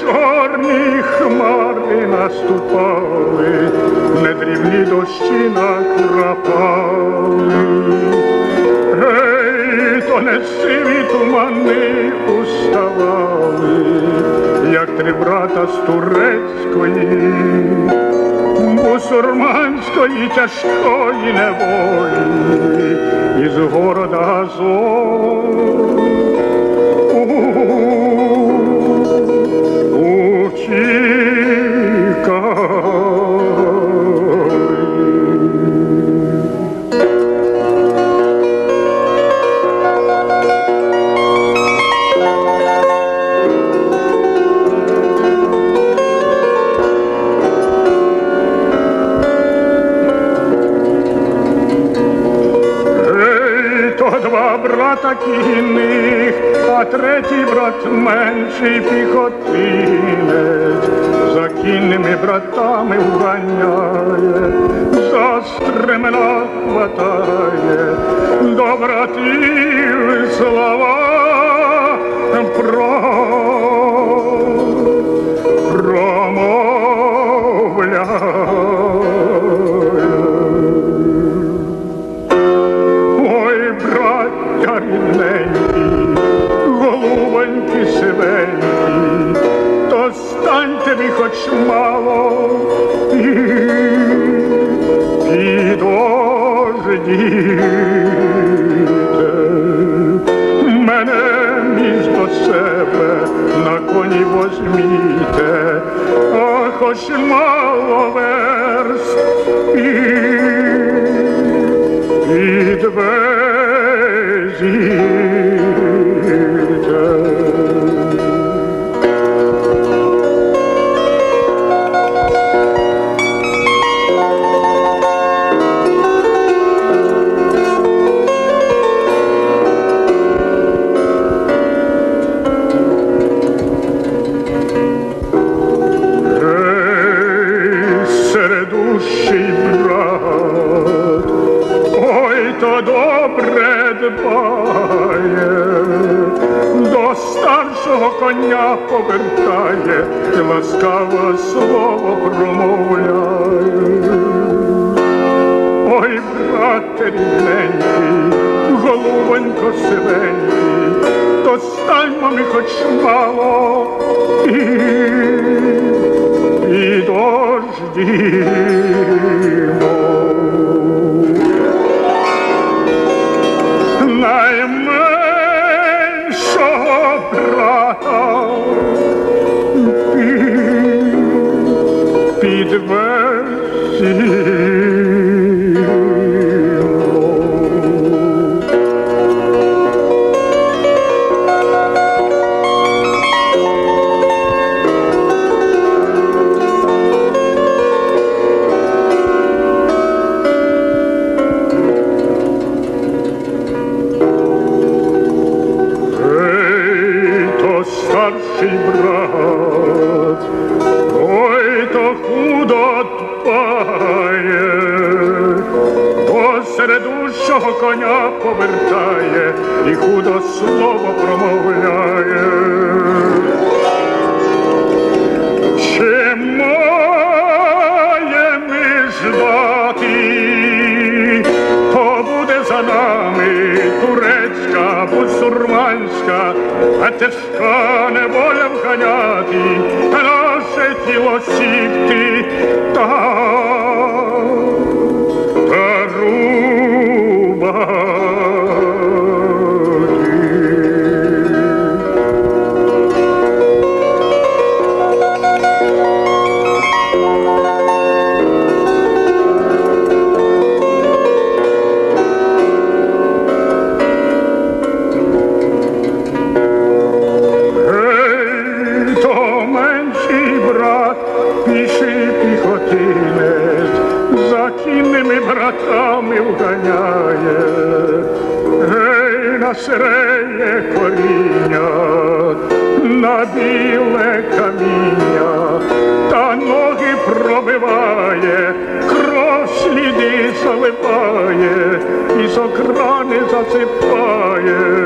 Чорні хмари наступали, не недрівні дощі накрапали. Тумани уставали, як три брата з турецької, мусульманської тяжкої неволі, із города Газон. Два брата кінних, а третій брат менший піхотинець, за кінними братами вганяє, за стремена хватає, до братів слова ви хоч мало. І. Мене між до себе на коні возьміте, а хоч мало верст. І коня повертає, і ласкаве слово промовляє. Ой, брате рідненький, голубонько сивенький, то стаймо ми хоч мало і підождімо. Старший брат, ой, то худо дбає, то середущого коня повертає і худо слово промовляє. Чи маємо ждати, то буде за нами а тяжка неволя вганяти, та наше тіло сікти, гей, коріння, на біле каміння, та ноги пробиває, кров сліди заливає, і з окрани засипає.